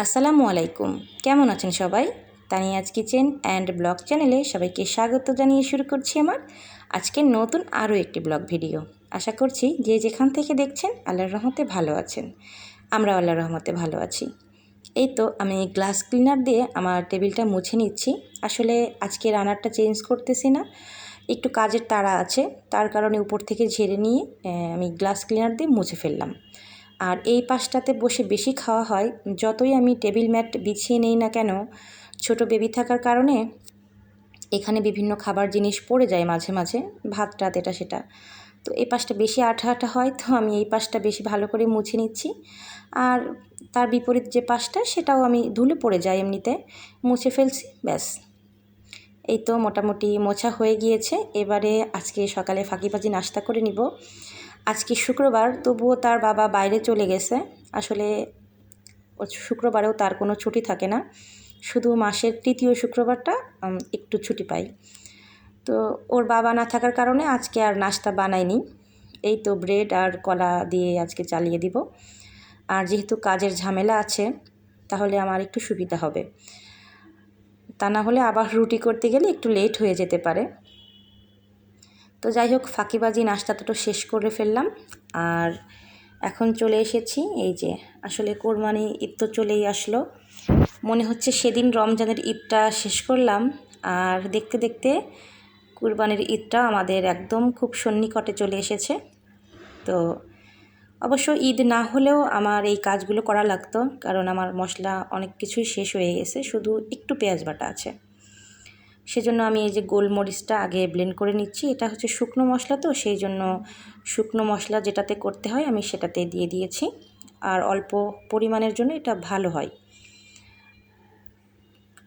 আসসালামু আলাইকুম। কেমন আছেন সবাই? তানিয়াজ কিচেন অ্যান্ড ব্লগ চ্যানেলে সবাইকে স্বাগত জানিয়ে শুরু করছি আমার আজকের নতুন আরও একটি ব্লগ ভিডিও। আশা করছি যে যেখান থেকে দেখছেন আল্লাহর রহমতে ভালো আছেন। আমরা আল্লাহর রহমতে ভালো আছি। এই তো আমি গ্লাস ক্লিনার দিয়ে আমার টেবিলটা মুছে নিচ্ছি। আসলে আজকে রানারটা চেঞ্জ করতেছি না। একটু কাজের তাড়া আছে। তার কারণে উপর থেকে ঝেড়ে নিয়ে আমি গ্লাস ক্লিনার দিয়ে মুছে ফেললাম। আর এই পাশটাতে বসে বেশি খাওয়া হয়, যতই আমি টেবিল ম্যাট বিছিয়ে নেই না কেন, ছোট বেবি থাকার কারণে এখানে বিভিন্ন খাবার জিনিস পড়ে যায় মাঝে মাঝে, ভাত টাত এটা, সেটা। তো এই পাশটা বেশি আঠা আঠা হয়, তো আমি এই পাশটা বেশি ভালো করে মুছে নিচ্ছি। আর তার বিপরীত যে পাশটা, সেটাও আমি ধুলে পড়ে যাই এমনিতে, মুছে ফেলছি, ব্যাস। এই তো মোটামুটি মোছা হয়ে গিয়েছে, এবারে আজকে সকালে ফাঁকিবাজি নাস্তা করে নিব। আজকে শুক্রবার, তবুও তার বাবা বাইরে চলে গেছে। আসলে শুক্রবারেও তার কোনো ছুটি থাকে না। শুধু মাসের তৃতীয় শুক্রবারটা একটু ছুটি পাই। তো ওর বাবা না থাকার কারণে আজকে আর নাস্তা বানাইনি এই তো ব্রেড আর কলা দিয়ে আজকে চালিয়ে দিব। আর যেহেতু কাজের ঝামেলা আছে, তাহলে আমার একটু সুবিধা হবে। তা না হলে আবার রুটি করতে গেলে একটু লেট হয়ে যেতে পারে। তো যাই হোক, ফাঁকিবাজি নাস্তাটা তো শেষ করে ফেললাম। আর এখন চলে এসেছি, এই যে আসলে কোরবানি ঈদ তো চলেই আসলো। মনে হচ্ছে সেদিন রমজানের ঈদটা শেষ করলাম। আর দেখতে দেখতে কুরবানির ঈদটা আমাদের একদম খুব সন্নিকটে চলে এসেছে। তো অবশ্য ঈদ না হলেও আমার এই কাজগুলো করা লাগতো, কারণ আমার মশলা অনেক কিছুই শেষ হয়ে গেছে, শুধু একটু পেঁয়াজ বাটা আছে। সেজন্য আমি এই যে গোলমরিচটা আগে ব্লেন্ড করে নিচ্ছি। এটা হচ্ছে শুকনো মশলা তো, সেই জন্য শুকনো মশলা যেটাতে করতে হয় আমি সেটাতে দিয়ে দিয়েছি। আর অল্প পরিমাণের জন্য এটা ভালো হয়।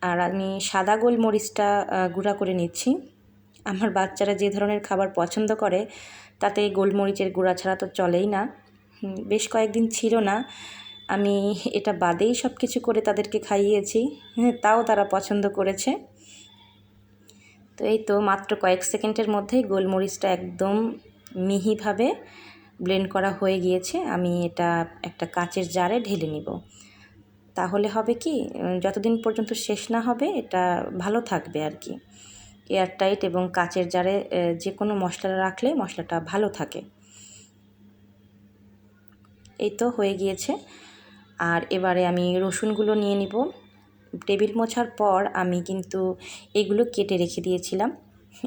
আর আমি সাদা গোলমরিচটা গুঁড়া করে নিচ্ছি। আমার বাচ্চারা যে ধরনের খাবার পছন্দ করে, তাতে গোলমরিচের গুঁড়া ছাড়া তো চলেই না। বেশ কয়েকদিন ছিল না। আমি এটা বাদেই সব কিছু করে তাদেরকে খাইয়েছি। হ্যাঁ তাও তারা পছন্দ করেছে। তো এই তো মাত্র কয়েক সেকেন্ডের মধ্যেই গোলমরিচটা একদম মিহিভাবে ব্লেন্ড করা হয়ে গিয়েছে। আমি এটা একটা কাচের জারে ঢেলে নিব। তাহলে হবে কি যতদিন পর্যন্ত শেষ না হবে, এটা ভালো থাকবে আর কি। এয়ারটাইট এবং কাচের জারে যে কোনো মশলা রাখলে মশলাটা ভালো থাকে। এই তো হয়ে গিয়েছে। আর এবারে আমি রসুনগুলো নিয়ে নিব। টেবিল মোছার পর আমি কিন্তু এগুলো কেটে রেখে দিয়েছিলাম।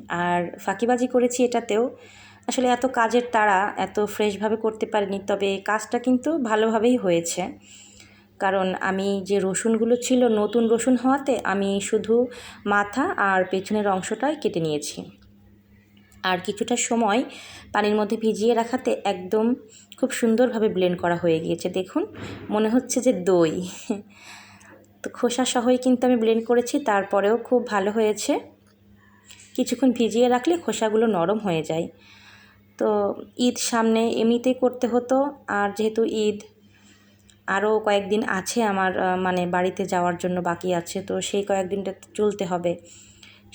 আর ফাঁকিবাজি করেছি এটাতেও। আসলে এত কাজের তাড়া, এত ফ্রেশভাবে করতে পারিনি, তবে কাজটা কিন্তু ভালোভাবেই হয়েছে। কারণ আমি যে রসুনগুলো ছিল নতুন রসুন হওয়াতে আমি শুধু মাথা আর পেছনের অংশটাই কেটে নিয়েছি। আর কিছুটা সময় পানির মধ্যে ভিজিয়ে রাখাতে একদম খুব সুন্দরভাবে ব্লেন্ড করা হয়ে গিয়েছে। দেখুন, মনে হচ্ছে যে দই। তো খোসা সহই কিন্তু আমি ব্লেন্ড করেছি, তারপরেও খুব ভালো হয়েছে। কিছুক্ষণ ভিজিয়ে রাখলে খোসাগুলো নরম হয়ে যায়। তো ঈদ সামনে এমনিতেই করতে হতো, আর যেহেতু ঈদ আরও কয়েকদিন আছে আমার মানে বাড়িতে যাওয়ার জন্য বাকি আছে, তো সেই কয়েকদিনটা চলতে হবে।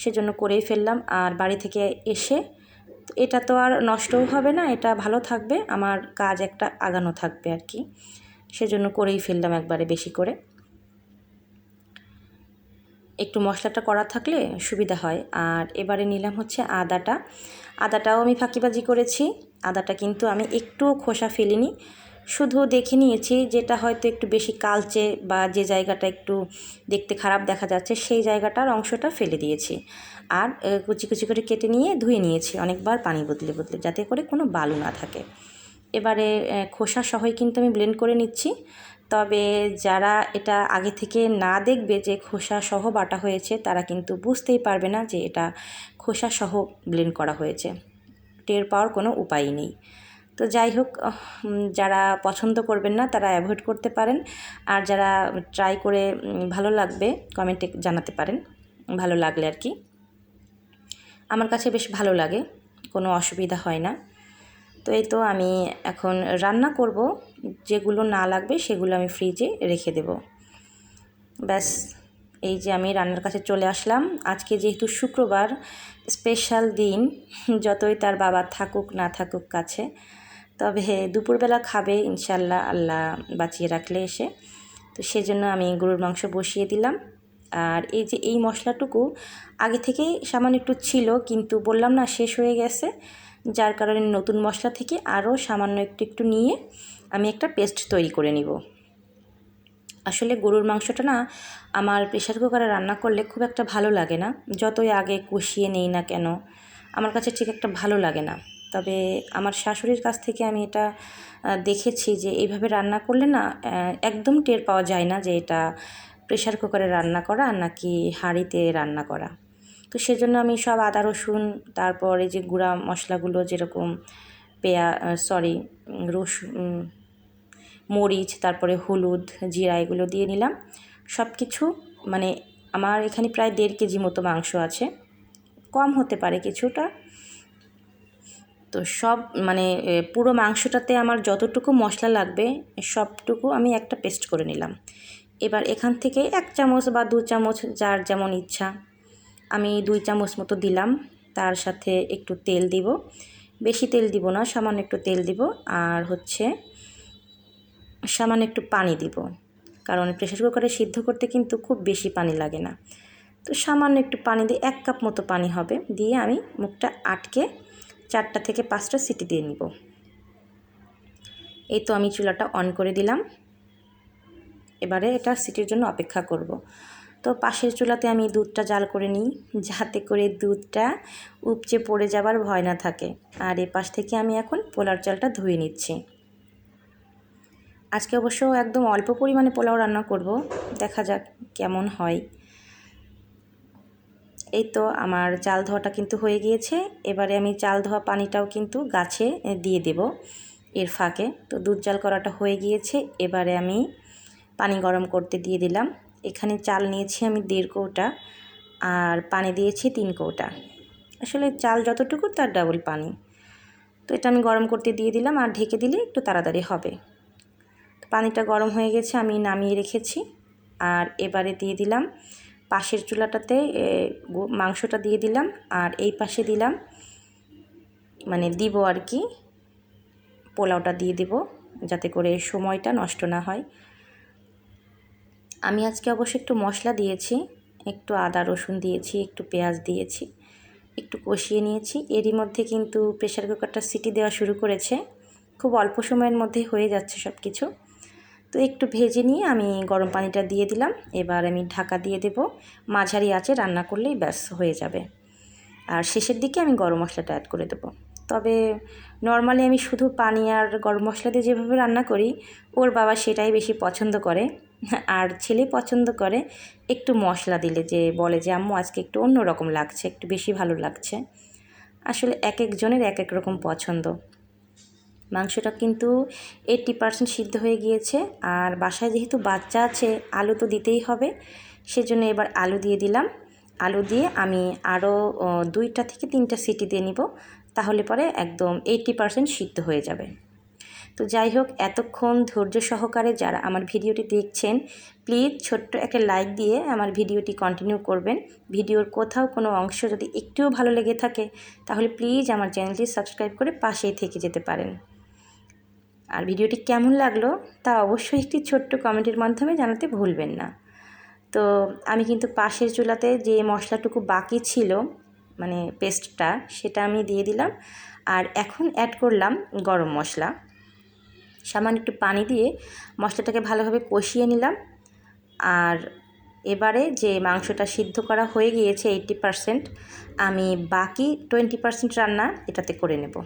সেজন্য করেই ফেললাম, আর বাড়ি থেকে এসে এটা তো আর নষ্টও হবে না, এটা ভালো থাকবে, আমার কাজ একটা আগানো থাকবে আর কি। সেজন্য করেই ফেললাম একবারে বেশি করে। একটু মশলাটা করা থাকলে সুবিধা হয়। আর এবারে নিলাম হচ্ছে আদাটা। আদাটাও আমি ফাঁকিবাজি করেছি। আদাটা কিন্তু আমি একটু খোসা ফেলিনি। শুধু দেখে নিয়েছি যেটা হয়তো একটু বেশি কালচে বা যে জায়গাটা একটু দেখতে খারাপ দেখা যাচ্ছে, সেই জায়গাটার অংশটা ফেলে দিয়েছি। আর কুচি কুচি করে কেটে নিয়ে ধুয়ে নিয়েছি। অনেকবার পানি বদলে বদলে যাতে করে কোনো বালু না থাকে। এবারে খোসা সহই কিন্তু আমি ব্লেন্ড করে নিচ্ছি। তবে যারা এটা আগে থেকে না দেখবে যে খোসা সহ বাটা হয়েছে, তারা কিন্তু বুঝতেই পারবে না যে এটা খোসা সহ ব্লেন্ড করা হয়েছে। টের পাওয়ার কোনো উপায় নেই। তো যাই হোক যারা পছন্দ করবেন না তারা অ্যাভয়েড করতে পারেন। আর যারা ট্রাই করে ভালো লাগবে কমেন্টে জানাতে পারেন। ভালো লাগলে আর কি। আমার কাছে বেশ ভালো লাগে, কোনো অসুবিধা হয় না। তো এই তো আমি এখন রান্না করব। যেগুলো না লাগবে সেগুলো আমি ফ্রিজে রেখে দেব। ব্যাস, এই যে আমি রান্নার কাছে চলে আসলাম। আজকে যেহেতু শুক্রবার স্পেশাল দিন, যতই তার বাবা থাকুক, না থাকুক কাছে, তবে দুপুরবেলা খাবে ইনশাল্লাহ আল্লাহ বাঁচিয়ে রাখলে এসে। তো সেজন্য আমি গরুর মাংস বসিয়ে দিলাম। আর এই যে এই মশলাটুকু আগে থেকেই সামান্য একটু ছিল, কিন্তু বললাম না শেষ হয়ে গেছে। যার কারণে নতুন মশলা থেকে আরও সামান্য একটু একটু নিয়ে আমি একটা পেস্ট তৈরি করে নিব। আসলে গরুর মাংসটা না আমার প্রেশার কুকারে রান্না করলে খুব একটা ভালো লাগে না। যতই আগে কষিয়ে নেই না কেন, আমার কাছে ঠিক একটা ভালো লাগে না। তবে আমার শাশুড়ির কাছ থেকে আমি এটা দেখেছি যে এইভাবে রান্না করলে না একদম টের পাওয়া যায় না যে এটা প্রেশার কুকারে রান্না করা নাকি হাঁড়িতে রান্না করা। তো সেজন্য আমি সব আদা, রসুন, তারপরে যে গুঁড়া মশলাগুলো যেরকম পেঁয়া সরি রসুন মরিচ, তারপরে হলুদ, জিরা এগুলো দিয়ে নিলাম। সব কিছু মানে আমার এখানে প্রায় দেড় কেজি মতো মাংস আছে। কম হতে পারে কিছুটা। তো সব মানে পুরো মাংসটাতে আমার যতটুকু মশলা লাগবে, সবটুকু আমি একটা পেস্ট করে নিলাম। এবার এখান থেকে এক চামচ বা দু চামচ যার যেমন ইচ্ছা। আমি দুই চামচ মতো দিলাম। তার সাথে একটু তেল দিব। বেশি তেল দিব না, সামান্য একটু তেল দিব। আর হচ্ছে সামান্য একটু পানি দিব। কারণ প্রেশার কুকারে সিদ্ধ করতে কিন্তু খুব বেশি পানি লাগে না। তো সামান্য একটু পানি দিয়ে এক কাপ মতো পানি হবে। দিয়ে আমি মুখটা আটকে চারটা থেকে পাঁচটা সিটি দিয়ে নিব। এই তো আমি চুলাটা অন করে দিলাম। এবারে এটা সিটির জন্য অপেক্ষা করব। তো পাশের চুলাতে আমি দুধটা জাল করে নিই, যাতে করে দুধটা উপচে পড়ে যাবার ভয় না থাকে। আর এ পাশ থেকে আমি এখন পোলার চালটা ধুয়ে নিচ্ছি। আজকে অবশ্য একদম অল্প পরিমাণে পোলাও রান্না করব, দেখা যাক কেমন হয়। এই তো আমার চাল ধোয়াটা কিন্তু হয়ে গিয়েছে, এবারে আমি চাল ধোয়া পানিটাও কিন্তু গাছে দিয়ে দেব এর ফাঁকে। তো দুধ জাল করাটা হয়ে গিয়েছে, এবারে আমি পানি গরম করতে দিয়ে দিলাম। এখানে চাল নিয়েছি আমি দেড় কৌটা আর পানি দিয়েছি তিন কৌটা। আসলে চাল যতটুকু তার ডাবল পানি। তো এটা আমি গরম করতে দিয়ে দিলাম আর ঢেকে দিলে একটু তাড়াতাড়ি হবে। পানিটা গরম হয়ে গেছে, আমি নামিয়ে রেখেছি। আর এবারে দিয়ে দিলাম পাশের চুলাটাতে মাংসটা দিয়ে দিলাম আর এই পাশে দিলাম মানে দিব আর কি, পোলাওটা দিয়ে দিব যাতে করে সময়টা নষ্ট না হয়। আমি আজকে অবশ্য একটু মশলা দিয়েছি, একটু আদা, রসুন দিয়েছি, একটু পেঁয়াজ দিয়েছি, একটু কষিয়ে নিয়েছি। এরই মধ্যে কিন্তু প্রেশার কুকারটা সিটি দেওয়া শুরু করেছে। খুব অল্প সময়ের মধ্যে হয়ে যাচ্ছে সব কিছু তো একটু ভেজে নিয়ে আমি গরম পানিটা দিয়ে দিলাম। এবার আমি ঢাকা দিয়ে দেব। মাঝারি আঁচে রান্না করলেই ব্যাস, হয়ে যাবে। আর শেষের দিকে আমি গরম মশলাটা অ্যাড করে দেবো। তবে নর্মালি আমি শুধু পানি আর গরম মশলা দিয়ে যেভাবে রান্না করি, ওর বাবা সেটাই বেশি পছন্দ করে। আর ছেলে পছন্দ করে একটু মশলা দিলে, যে বলে যে, আম্মু, আজকে একটু অন্য রকম লাগছে, একটু বেশি ভালো লাগছে। আসলে এক একজনের এক এক রকম পছন্দ। মাংসটা কিন্তু এইট্টি পারসেন্ট সিদ্ধ হয়ে গিয়েছে, আর বাসায় যেহেতু বাচ্চা আছে, আলু তো দিতেই হবে। সেজন্য এবার আলু দিয়ে দিলাম। আলু দিয়ে আমি আরও দুইটা থেকে তিনটা সিটি দিয়ে নিব, তাহলে পরে একদম এইট্টি পারসেন্ট সিদ্ধ হয়ে যাবে। তো যাই হোক, এতক্ষণ ধৈর্য সহকারে যারা আমার ভিডিওটি দেখছেন প্লিজ ছোট্ট একটা লাইক দিয়ে আমার ভিডিওটি কন্টিনিউ করবেন। ভিডিওর কোথাও কোনো অংশ যদি একটুও ভালো লেগে থাকে, তাহলে প্লিজ আমার চ্যানেলটি সাবস্ক্রাইব করে পাশেই থেকে যেতে পারেন। আর ভিডিওটি কেমন লাগল, তা অবশ্যই একটি ছোট্ট কমেন্টের মাধ্যমে জানাতে ভুলবেন না। তো আমি কিন্তু পাশের চুলাতে যে মশলাটুকু বাকি ছিল মানে পেস্টটা সেটা আমি দিয়ে দিলাম। আর এখন অ্যাড করলাম গরম মশলা। সামান্য একটু পানি দিয়ে মশলাটাকে ভালোভাবে কষিয়ে নিলাম। আর এবারে যে মাংসটা সিদ্ধ করা হয়ে গিয়েছে এইটটি পারসেন্ট, আমি বাকি টোয়েন্টি পারসেন্ট রান্না এটাতে করে নেব।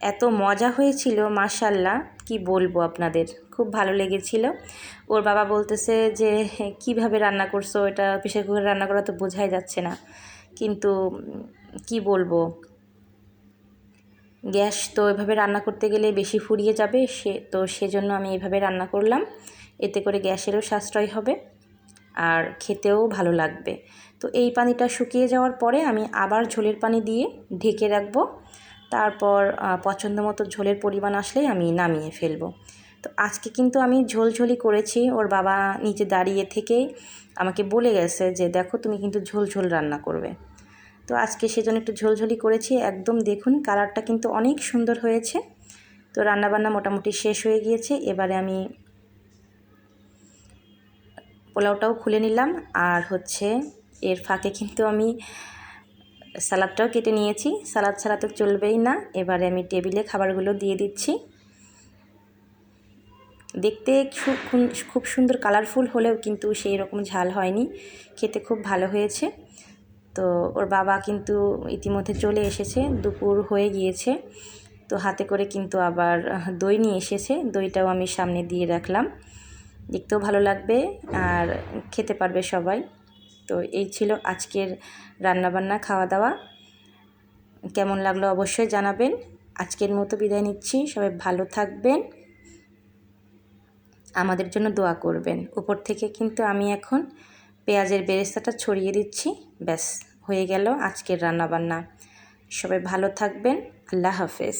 এত মজা হয়েছিল মাশাল্লাহ কি বলব আপনাদের? খুব ভালো লেগেছিল। ওর বাবা বলতেছে যে, কীভাবে রান্না করছ? এটা প্রেশার কুকারে রান্না করা তো বোঝাই যাচ্ছে না। কিন্তু, কি বলব? গ্যাস তো এভাবে রান্না করতে গেলে বেশি ফুরিয়ে যাবে, সে, তো সেজন্য আমি এভাবে রান্না করলাম। এতে করে গ্যাসেরও সাশ্রয় হবে আর খেতেও ভালো লাগবে। তো এই পানিটা শুকিয়ে যাওয়ার পরে আমি আবার ঝোলের পানি দিয়ে ঢেকে রাখব। তারপর পছন্দ মতো ঝোলের পরিমাণ আসলেই আমি নামিয়ে ফেলব। তো আজকে কিন্তু আমি ঝোলঝোলি করেছি। ওর বাবা নিচে দাঁড়িয়ে থেকেই আমাকে বলে গেছে যে, দেখো তুমি কিন্তু ঝোল ঝোল রান্না করবে। তো আজকে সেজন্য একটু ঝোলঝোলি করেছি। একদম দেখুন, কালারটা কিন্তু অনেক সুন্দর হয়েছে। তো রান্নাবান্না মোটামুটি শেষ হয়ে গিয়েছে। এবারে আমি পোলাওটাও খুলে নিলাম। আর হচ্ছে এর ফাঁকে কিন্তু আমি সালাদটাও কেটে নিয়েছি। সালাদ ছাড়া তো চলবেই না। এবারে আমি টেবিলে খাবারগুলো দিয়ে দিচ্ছি। দেখতে খুব খুব সুন্দর, কালারফুল হলেও কিন্তু সেই রকম ঝাল হয়নি। খেতে খুব ভালো হয়েছে। তো ওর বাবা কিন্তু ইতিমধ্যে চলে এসেছে, দুপুর হয়ে গিয়েছে। তো হাতে করে কিন্তু আবার দই নিয়ে এসেছে। দইটাও আমি সামনে দিয়ে রাখলাম। দেখতেও ভালো লাগবে আর খেতে পারবে সবাই। তো এই ছিল আজকের রান্নাবান্না খাওয়া দাওয়া কেমন লাগল অবশ্যই জানাবেন। আজকের মতো বিদায় নিচ্ছি। সবাই ভালো থাকবেন। আমাদের জন্য দোয়া করবেন। উপর থেকে কিন্তু আমি এখন পেঁয়াজের বেরেস্তাটা ছড়িয়ে দিচ্ছি। ব্যাস হয়ে গেল আজকের রান্নাবান্না। সবাই ভালো থাকবেন। আল্লাহ হাফেজ।